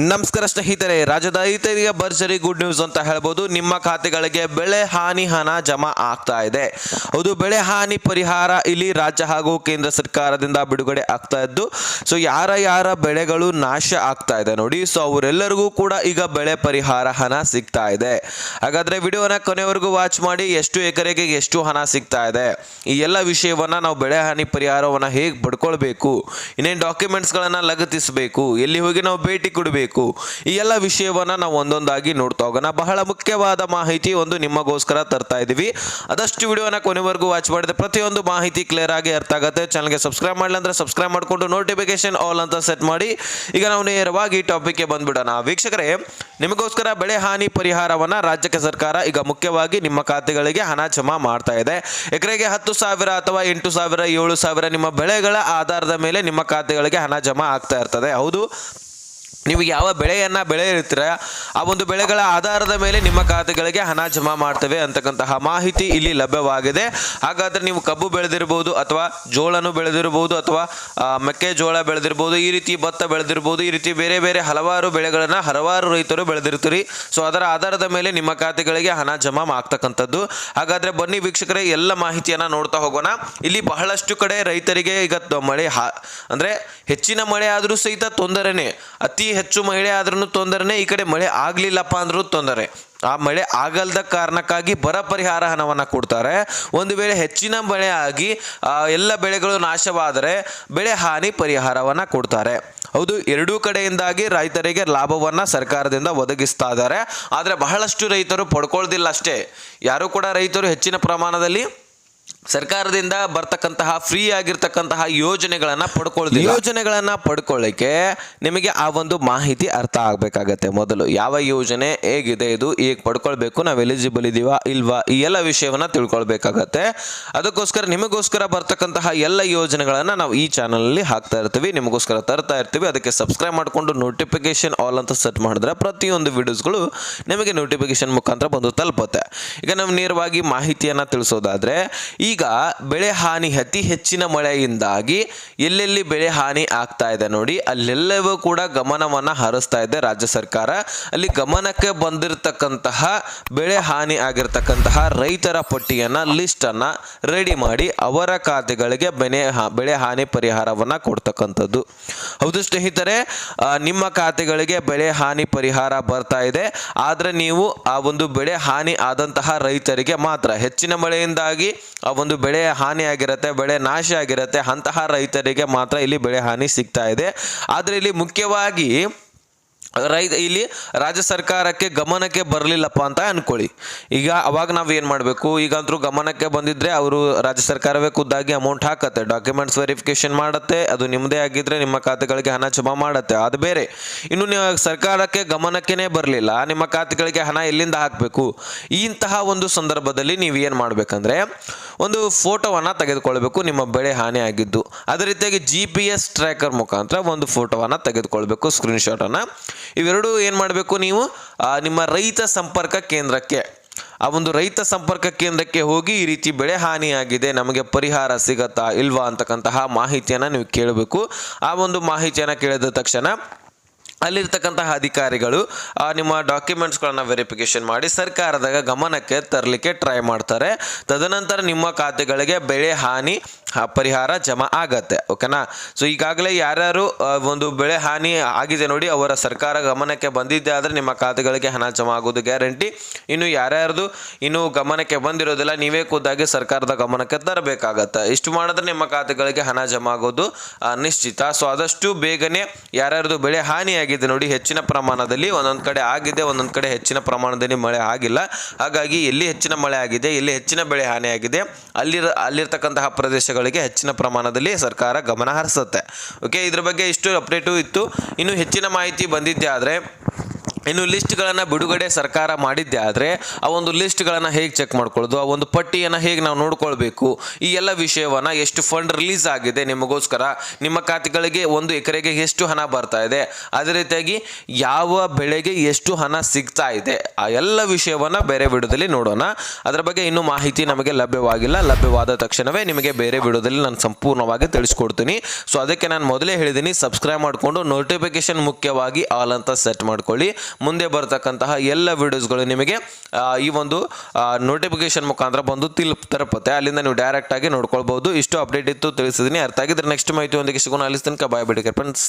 ನಮಸ್ಕಾರ ಸ್ನೇಹಿತರೆ ರಾಜ್ಯದ ರೈತರಿಗೆ ಭರ್ಜರಿ ಗುಡ್ ನ್ಯೂಸ್ ಅಂತ ಹೇಳ್ಬೋದು. ನಿಮ್ಮ ಖಾತೆಗಳಿಗೆ ಬೆಳೆ, ಹಾನಿ, ಹಣ ಜಮಾ ಆಗ್ತಾ ಇದೆ. ಹೌದು, ಬೆಳೆ, ಹಾನಿ ಪರಿಹಾರ ಇಲ್ಲಿ ರಾಜ್ಯ ಹಾಗೂ ಕೇಂದ್ರ ಸರ್ಕಾರದಿಂದ ಬಿಡುಗಡೆ ಆಗ್ತಾ ಇದ್ದು, ಸೊ ಯಾರ ಯಾರ ಬೆಳೆಗಳು ನಾಶ ಆಗ್ತಾ ಇದೆ ನೋಡಿ. ಸೊ ಅವರೆಲ್ಲರಿಗೂ ಕೂಡ ಈಗ ಬೆಳೆ ಪರಿಹಾರ ಹಣ ಸಿಗ್ತಾ ಇದೆ. ಹಾಗಾದ್ರೆ ವಿಡಿಯೋನ ಕೊನೆವರೆಗೂ ವಾಚ್ ಮಾಡಿ, ಎಷ್ಟು ಎಕರೆಗೆ ಎಷ್ಟು ಹಣ ಸಿಗ್ತಾ ಇದೆ, ಈ ಎಲ್ಲ ವಿಷಯವನ್ನ ನಾವು ಬೆಳೆ, ಹಾನಿ ಪರಿಹಾರವನ್ನ ಹೇಗೆ ಪಡ್ಕೊಳ್ಬೇಕು, ಇನ್ನೇನು ಡಾಕ್ಯುಮೆಂಟ್ಸ್ಗಳನ್ನ ಲಗತ್ತಿಸಬೇಕು, ಎಲ್ಲಿ ಹೋಗಿ ನಾವು ಭೇಟಿ ಕೊಡಬೇಕು ಈ ಎಲ್ಲ ವಿಷಯವನ್ನ ನಾವು ಒಂದೊಂದಾಗಿ ನೋಡ್ತಾ ಹೋಗೋಣ. ಬಹಳ ಮುಖ್ಯವಾದ ಮಾಹಿತಿ ಒಂದು ನಿಮಗೋಸ್ಕರ ತರ್ತಾ ಇದೀವಿ ಅದಷ್ಟು ವಿಡಿಯೋನ ಕೊನೆವರೆಗೂ ವಾಚ್ ಮಾಡಿದ್ರೆ ಪ್ರತಿಯೊಂದು ಮಾಹಿತಿ ಕ್ಲಿಯರ್ ಆಗಿ ಅರ್ಥ ಆಗುತ್ತೆ. ಚಾನಲ್ಗೆ ಸಬ್ಸ್ಕ್ರೈಬ್ ಮಾಡಲಿ ಅಂದ್ರೆ ಸಬ್ಸ್ಕ್ರೈಬ್ ಮಾಡಿಕೊಂಡು ನೋಟಿಫಿಕೇಶನ್ ಆಲ್ ಅಂತ ಸೆಟ್ ಮಾಡಿ. ಈಗ ನಾವು ನೇರವಾಗಿ ಟಾಪಿಕ್ಗೆ ಬಂದ್ಬಿಡೋಣ. ವೀಕ್ಷಕರೇ, ನಿಮಗೋಸ್ಕರ ಬೆಳೆ ಹಾನಿ ಪರಿಹಾರವನ್ನ ರಾಜ್ಯಕ್ಕೆ ಸರ್ಕಾರ ಈಗ ಮುಖ್ಯವಾಗಿ ನಿಮ್ಮ ಖಾತೆಗಳಿಗೆ ಹಣ ಜಮಾ ಮಾಡ್ತಾ ಇದೆ. ಎಕರೆಗೆ ಹತ್ತು ಸಾವಿರ ಅಥವಾ ಎಂಟು ಸಾವಿರ, ಏಳು ಸಾವಿರ ನಿಮ್ಮ ಬೆಳೆಗಳ ಆಧಾರದ ಮೇಲೆ ನಿಮ್ಮ ಖಾತೆಗಳಿಗೆ ಹಣ ಜಮಾ ಆಗ್ತಾ ಇರ್ತದೆ. ಹೌದು? ನೀವು ಯಾವ ಬೆಳೆಯನ್ನ ಬೆಳೆಯಿರ್ತೀರ ಆ ಒಂದು ಬೆಳೆಗಳ ಆಧಾರದ ಮೇಲೆ ನಿಮ್ಮ ಖಾತೆಗಳಿಗೆ ಹಣ ಜಮಾ ಮಾಡ್ತವೆ ಅಂತಕ್ಕಂತಹ ಮಾಹಿತಿ ಇಲ್ಲಿ ಲಭ್ಯವಾಗಿದೆ. ಹಾಗಾದ್ರೆ ನೀವು ಕಬ್ಬು ಬೆಳೆದಿರ್ಬೋದು ಅಥವಾ ಜೋಳನು ಬೆಳೆದಿರ್ಬೋದು ಅಥವಾ ಮೆಕ್ಕೆಜೋಳ ಬೆಳೆದಿರ್ಬೋದು ಈ ರೀತಿ ಭತ್ತ ಬೆಳೆದಿರ್ಬೋದು ಈ ರೀತಿ ಬೇರೆ ಬೇರೆ ಹಲವಾರು ಬೆಳೆಗಳನ್ನ ಹಲವಾರು ರೈತರು ಬೆಳೆದಿರ್ತೀರಿ. ಸೊ ಅದರ ಆಧಾರದ ಮೇಲೆ ನಿಮ್ಮ ಖಾತೆಗಳಿಗೆ ಹಣ ಜಮಾ ಆಗ್ತಕ್ಕಂಥದ್ದು. ಹಾಗಾದ್ರೆ ಬನ್ನಿ ವೀಕ್ಷಕರೇ, ಎಲ್ಲ ಮಾಹಿತಿಯನ್ನ ನೋಡ್ತಾ ಹೋಗೋಣ. ಇಲ್ಲಿ ಬಹಳಷ್ಟು ಕಡೆ ರೈತರಿಗೆ ಈಗ ಮಳೆ ಅಂದ್ರೆ ಹೆಚ್ಚಿನ ಮಳೆ ಆದರೂ ಸಹಿತ ತೊಂದರೆನೇ, ಅತಿ ಹೆಚ್ಚು ಮಳೆ ಆದ್ರೂ ತೊಂದರೆನೇ ಈ ಕಡೆ ಮಳೆ ಆಗಲಿಲ್ಲಪ್ಪ ಅಂದ್ರೂ ತೊಂದರೆ. ಆ ಮಳೆ ಆಗಲ್ದ ಕಾರಣಕ್ಕಾಗಿ ಬರ ಪರಿಹಾರ ಹಣವನ್ನ ಕೊಡ್ತಾರೆ. ಒಂದು ವೇಳೆ ಹೆಚ್ಚಿನ ಮಳೆ ಆಗಿ ಎಲ್ಲ ಬೆಳೆಗಳು ನಾಶವಾದರೆ ಬೆಳೆ ಹಾನಿ ಪರಿಹಾರವನ್ನ ಕೊಡ್ತಾರೆ. ಹೌದು, ಎರಡೂ ಕಡೆಯಿಂದಾಗಿ ರೈತರಿಗೆ ಲಾಭವನ್ನ ಸರ್ಕಾರದಿಂದ ಒದಗಿಸ್ತಾ ಇದ್ದಾರೆ. ಆದರೆ ಬಹಳಷ್ಟು ರೈತರು ಪಡ್ಕೊಳ್ದಿಲ್ಲ ಅಷ್ಟೇ. ಯಾರು ಕೂಡ ರೈತರು ಹೆಚ್ಚಿನ ಪ್ರಮಾಣದಲ್ಲಿ ಸರ್ಕಾರದಿಂದ ಬರ್ತಕ್ಕಂತಹ ಫ್ರೀ ಆಗಿರ್ತಕ್ಕಂತಹ ಯೋಜನೆಗಳನ್ನ ಪಡ್ಕೊಳ್ತೀವಿ ಯೋಜನೆಗಳನ್ನ ಪಡ್ಕೊಳ್ಳಿಕ್ಕೆ ನಿಮಗೆ ಆ ಒಂದು ಮಾಹಿತಿ ಅರ್ಥ ಆಗ್ಬೇಕಾಗತ್ತೆ. ಮೊದಲು ಯಾವ ಯೋಜನೆ ಹೇಗಿದೆ, ಇದು ಈಗ ಪಡ್ಕೊಳ್ಬೇಕು, ನಾವು ಎಲಿಜಿಬಲ್ ಇದೀವಾ, ಇಲ್ವಾ, ಈ ಎಲ್ಲ ವಿಷಯವನ್ನ ತಿಳ್ಕೊಳ್ಬೇಕಾಗತ್ತೆ. ಅದಕ್ಕೋಸ್ಕರ ನಿಮಗೋಸ್ಕರ ಬರ್ತಕ್ಕಂತಹ ಎಲ್ಲ ಯೋಜನೆಗಳನ್ನ ನಾವು ಈ ಚಾನಲ್ ಅಲ್ಲಿ ಹಾಕ್ತಾ ಇರ್ತೀವಿ. ನಿಮಗೋಸ್ಕರ ತರ್ತಾ ಇರ್ತೀವಿ. ಅದಕ್ಕೆ ಸಬ್ಸ್ಕ್ರೈಬ್ ಮಾಡಿಕೊಂಡು ನೋಟಿಫಿಕೇಶನ್ ಆಲ್ ಅಂತ ಸೆಟ್ ಮಾಡಿದ್ರೆ ಪ್ರತಿಯೊಂದು ವಿಡಿಯೋಸ್ಗಳು ನಿಮಗೆ ನೋಟಿಫಿಕೇಶನ್ ಮುಖಾಂತರ ಬಂದು ತಲುಪುತ್ತೆ. ಈಗ ನಾವು ನೇರವಾಗಿ ಮಾಹಿತಿಯನ್ನ ತಿಳಿಸೋದಾದ್ರೆ ಈಗ ಬೆಳೆ ಹಾನಿ ಅತಿ ಹೆಚ್ಚಿನ ಮಳೆಯಿಂದಾಗಿ ಎಲ್ಲೆಲ್ಲಿ ಬೆಳೆ ಹಾನಿ ಆಗ್ತಾ ಇದೆ ನೋಡಿ, ಅಲ್ಲೆಲ್ಲವೂ ಕೂಡ ಗಮನವನ್ನ ಹರಿಸ್ತಾ ಇದೆ ರಾಜ್ಯ ಸರ್ಕಾರ. ಅಲ್ಲಿ ಗಮನಕ್ಕೆ ಬಂದಿರತಕ್ಕಂತಹ ಬೆಳೆ ಹಾನಿ ಆಗಿರ್ತಕ್ಕಂತಹ ರೈತರ ಪಟ್ಟಿಯನ್ನ ಲಿಸ್ಟ್ ಅನ್ನ ರೆಡಿ ಮಾಡಿ ಅವರ ಖಾತೆಗಳಿಗೆ ಬೆನೆ ಬೆಳೆ ಹಾನಿ ಪರಿಹಾರವನ್ನ ಕೊಡ್ತಕ್ಕಂಥದ್ದು. ಹೌದು ಸ್ನೇಹಿತರೆ ನಿಮ್ಮ ಖಾತೆಗಳಿಗೆ ಬೆಳೆ ಹಾನಿ ಪರಿಹಾರ ಬರ್ತಾ ಇದೆ. ಆದರೆ ನೀವು ಆ ಒಂದು ಬೆಳೆ ಹಾನಿ ಆದಂತಹ ರೈತರಿಗೆ ಮಾತ್ರ ಹೆಚ್ಚಿನ ಮಳೆಯಿಂದಾಗಿ ಆ ಒಂದು ಬೆಳೆ ಹಾನಿ ಆಗಿರುತ್ತೆ, ಬೆಳೆ ನಾಶ ಆಗಿರುತ್ತೆ, ಅಂತಹ ರೈತರಿಗೆ ಮಾತ್ರ ಇಲ್ಲಿ ಬೆಳೆ ಹಾನಿ ಸಿಗ್ತಾ ಇದೆ. ಆದರೆ ಇಲ್ಲಿ ಮುಖ್ಯವಾಗಿ ರೈತ ಇಲ್ಲಿ ರಾಜ್ಯ ಸರ್ಕಾರಕ್ಕೆ ಗಮನಕ್ಕೆ ಬರಲಿಲ್ಲಪ್ಪ ಅಂತ ಅನ್ಕೊಳ್ಳಿ. ಈಗ ಅವಾಗ ನಾವು ಏನು ಮಾಡಬೇಕು? ಈಗಂತರೂ ಗಮನಕ್ಕೆ ಬಂದಿದ್ರೆ ಅವರು ರಾಜ್ಯ ಸರ್ಕಾರವೇ ಖುದ್ದಾಗಿ ಅಮೌಂಟ್ ಹಾಕತ್ತೆ ಡಾಕ್ಯುಮೆಂಟ್ಸ್ ವೆರಿಫಿಕೇಶನ್ ಮಾಡುತ್ತೆ, ಅದು ನಿಮ್ಮದೇ ಆಗಿದ್ರೆ ನಿಮ್ಮ ಖಾತೆಗಳಿಗೆ ಹಣ ಜಮಾ ಮಾಡುತ್ತೆ, ಅದು ಬೇರೆ. ಇನ್ನು ನೀವು ಸರ್ಕಾರಕ್ಕೆ ಗಮನಕ್ಕೇ ಬರಲಿಲ್ಲ, ನಿಮ್ಮ ಖಾತೆಗಳಿಗೆ ಹಣ ಎಲ್ಲಿಂದ ಹಾಕಬೇಕು? ಇಂತಹ ಒಂದು ಸಂದರ್ಭದಲ್ಲಿ ನೀವು ಏನು ಮಾಡಬೇಕಂದ್ರೆ, ಒಂದು ಫೋಟೋವನ್ನು ತೆಗೆದುಕೊಳ್ಬೇಕು, ನಿಮ್ಮ ಬೆಳೆ ಹಾನಿ ಆಗಿದ್ದು. ಅದೇ ರೀತಿಯಾಗಿ ಜಿ ಪಿ ಎಸ್ ಟ್ರ್ಯಾಕರ್ ಮುಖಾಂತರ ಒಂದು ಫೋಟೋವನ್ನು ತೆಗೆದುಕೊಳ್ಬೇಕು ಸ್ಕ್ರೀನ್ಶಾಟನ್ನು ಇವೆರಡು ಏನು ಮಾಡಬೇಕು ನೀವು? ನಿಮ್ಮ ರೈತ ಸಂಪರ್ಕ ಕೇಂದ್ರಕ್ಕೆ. ಆ ಒಂದು ರೈತ ಸಂಪರ್ಕ ಕೇಂದ್ರಕ್ಕೆ ಹೋಗಿ ಈ ರೀತಿ ಬೆಳೆ ಹಾನಿಯಾಗಿದೆ, ನಮಗೆ ಪರಿಹಾರ ಸಿಗತ್ತಾ ಇಲ್ವಾ ಅಂತಕ್ಕಂತಹ ಮಾಹಿತಿಯನ್ನು ನೀವು ಕೇಳಬೇಕು. ಆ ಒಂದು ಮಾಹಿತಿಯನ್ನು ಕೇಳಿದ ತಕ್ಷಣ ಅಲ್ಲಿರ್ತಕ್ಕಂತಹ ಅಧಿಕಾರಿಗಳು ನಿಮ್ಮ ಡಾಕ್ಯುಮೆಂಟ್ಸ್ಗಳನ್ನು ವೆರಿಫಿಕೇಶನ್ ಮಾಡಿ ಸರ್ಕಾರದ ಗಮನಕ್ಕೆ ತರಲಿಕ್ಕೆ ಟ್ರೈ ಮಾಡ್ತಾರೆ. ತದನಂತರ ನಿಮ್ಮ ಖಾತೆಗಳಿಗೆ ಬೆಳೆ ಹಾನಿ ಪರಿಹಾರ ಜಮಾ ಆಗತ್ತೆ ಓಕೆನಾ ಸೊ ಈಗಾಗಲೇ ಯಾರ್ಯಾರು ಒಂದು ಬೆಳೆ ಹಾನಿ ಆಗಿದೆ ನೋಡಿ, ಅವರ ಸರ್ಕಾರ ಗಮನಕ್ಕೆ ಬಂದಿದ್ದೆ ಆದರೆ ನಿಮ್ಮ ಖಾತೆಗಳಿಗೆ ಹಣ ಜಮಾ ಆಗೋದು ಗ್ಯಾರಂಟಿ. ಇನ್ನು ಯಾರ್ಯಾರ್ದು ಇನ್ನು ಗಮನಕ್ಕೆ ಬಂದಿರೋದಿಲ್ಲ, ನೀವೇ ಖುದ್ದಾಗಿ ಸರ್ಕಾರದ ಗಮನಕ್ಕೆ ತರಬೇಕಾಗತ್ತೆ. ಇಷ್ಟು ಮಾಡಿದ್ರೆ ನಿಮ್ಮ ಖಾತೆಗಳಿಗೆ ಹಣ ಜಮಾ ಆಗೋದು ನಿಶ್ಚಿತ. ಸೊ ಆದಷ್ಟು ಬೇಗನೆ ಯಾರ್ಯಾರ್ದು ಬೆಳೆ ಹಾನಿಯಾಗಿದೆ ನೋಡಿ, ಹೆಚ್ಚಿನ ಪ್ರಮಾಣದಲ್ಲಿ ಒಂದೊಂದು ಕಡೆ ಆಗಿದೆ, ಒಂದೊಂದು ಕಡೆ ಹೆಚ್ಚಿನ ಪ್ರಮಾಣದಲ್ಲಿ ಮಳೆ ಆಗಿಲ್ಲ. ಹಾಗಾಗಿ ಎಲ್ಲಿ ಹೆಚ್ಚಿನ ಮಳೆ ಆಗಿದೆ, ಎಲ್ಲಿ ಹೆಚ್ಚಿನ ಬೆಳೆ ಹಾನಿಯಾಗಿದೆ ಅಲ್ಲಿರ ಅಲ್ಲಿರ್ತಕ್ಕಂತಹ ಪ್ರದೇಶಗಳಿಗೆ ಹೆಚ್ಚಿನ ಪ್ರಮಾಣದಲ್ಲಿ ಸರ್ಕಾರ ಗಮನ ಹರಿಸುತ್ತೆ. ಓಕೆ ಇದ್ರ ಬಗ್ಗೆ ಇಷ್ಟು ಅಪ್ಡೇಟು ಇತ್ತು. ಇನ್ನು ಹೆಚ್ಚಿನ ಮಾಹಿತಿ ಬಂದಿದ್ದೆ ಆದರೆ ಇನ್ನು ಲಿಸ್ಟ್ಗಳನ್ನು ಬಿಡುಗಡೆ ಸರ್ಕಾರ ಮಾಡಿದ್ದೆ ಆದರೆ ಆ ಒಂದು ಲಿಸ್ಟ್ಗಳನ್ನು ಹೇಗೆ ಚೆಕ್ ಮಾಡ್ಕೊಳ್ಳೋದು? ಆ ಒಂದು ಪಟ್ಟಿಯನ್ನು ಹೇಗೆ ನಾವು ನೋಡ್ಕೊಳ್ಬೇಕು? ಈ ಎಲ್ಲ ವಿಷಯವನ್ನು ಎಷ್ಟು ಫಂಡ್ ರಿಲೀಸ್ ಆಗಿದೆ ನಿಮಗೋಸ್ಕರ? ನಿಮ್ಮ ಖಾತೆಗಳಿಗೆ ಒಂದು ಎಕರೆಗೆ ಎಷ್ಟು ಹಣ ಬರ್ತಾ ಇದೆ? ಅದೇ ರೀತಿಯಾಗಿ ಯಾವ ಬೆಳೆಗೆ ಎಷ್ಟು ಹಣ ಸಿಗ್ತಾ ಇದೆ? ಆ ಎಲ್ಲ ವಿಷಯವನ್ನು ಬೇರೆ ವಿಡಿಯೋದಲ್ಲಿ ನೋಡೋಣ. ಅದರ ಬಗ್ಗೆ ಇನ್ನೂ ಮಾಹಿತಿ ನಮಗೆ ಲಭ್ಯವಾಗಿಲ್ಲ. ಲಭ್ಯವಾದ ತಕ್ಷಣವೇ ನಿಮಗೆ ಬೇರೆ ವಿಡಿಯೋದಲ್ಲಿ ನಾನು ಸಂಪೂರ್ಣವಾಗಿ ತಿಳಿಸ್ಕೊಡ್ತೀನಿ. ಸೊ ಅದಕ್ಕೆ ನಾನು ಮೊದಲೇ ಹೇಳಿದ್ದೀನಿ, ಸಬ್ಸ್ಕ್ರೈಬ್ ಮಾಡಿಕೊಂಡು ನೋಟಿಫಿಕೇಶನ್ ಮುಖ್ಯವಾಗಿ ಆಲ್ ಅಂತ ಸೆಟ್ ಮಾಡ್ಕೊಳ್ಳಿ. ಮುಂದೆ ಬರತಕ್ಕಂತಹ ಎಲ್ಲ ವಿಡಿಯೋಸ್ಗಳು ನಿಮಗೆ ಈ ಒಂದು ನೋಟಿಫಿಕೇಶನ್ ಮುಖಾಂತರ ಬಂದು ತಿಲ್ ಅಲ್ಲಿಂದ ನೀವು ಡೈರೆಕ್ಟ್ ಆಗಿ ನೋಡ್ಕೊಳ್ಬಹುದು. ಇಷ್ಟು ಅಪ್ಡೇಟ್ ಇತ್ತು ತಿಳಿಸಿದ್ದೀನಿ ಅರ್ಥ ಆಗಿದ್ರೆ ನೆಕ್ಸ್ಟ್ ಮಾಹಿತಿ ಒಂದಿಗೆ ಸಿಗೋಣ. ಅಲ್ಲಿ ತನಕ ಬಾಯ್ ಬಿಡಿ ಫ್ರೆಂಡ್ಸ್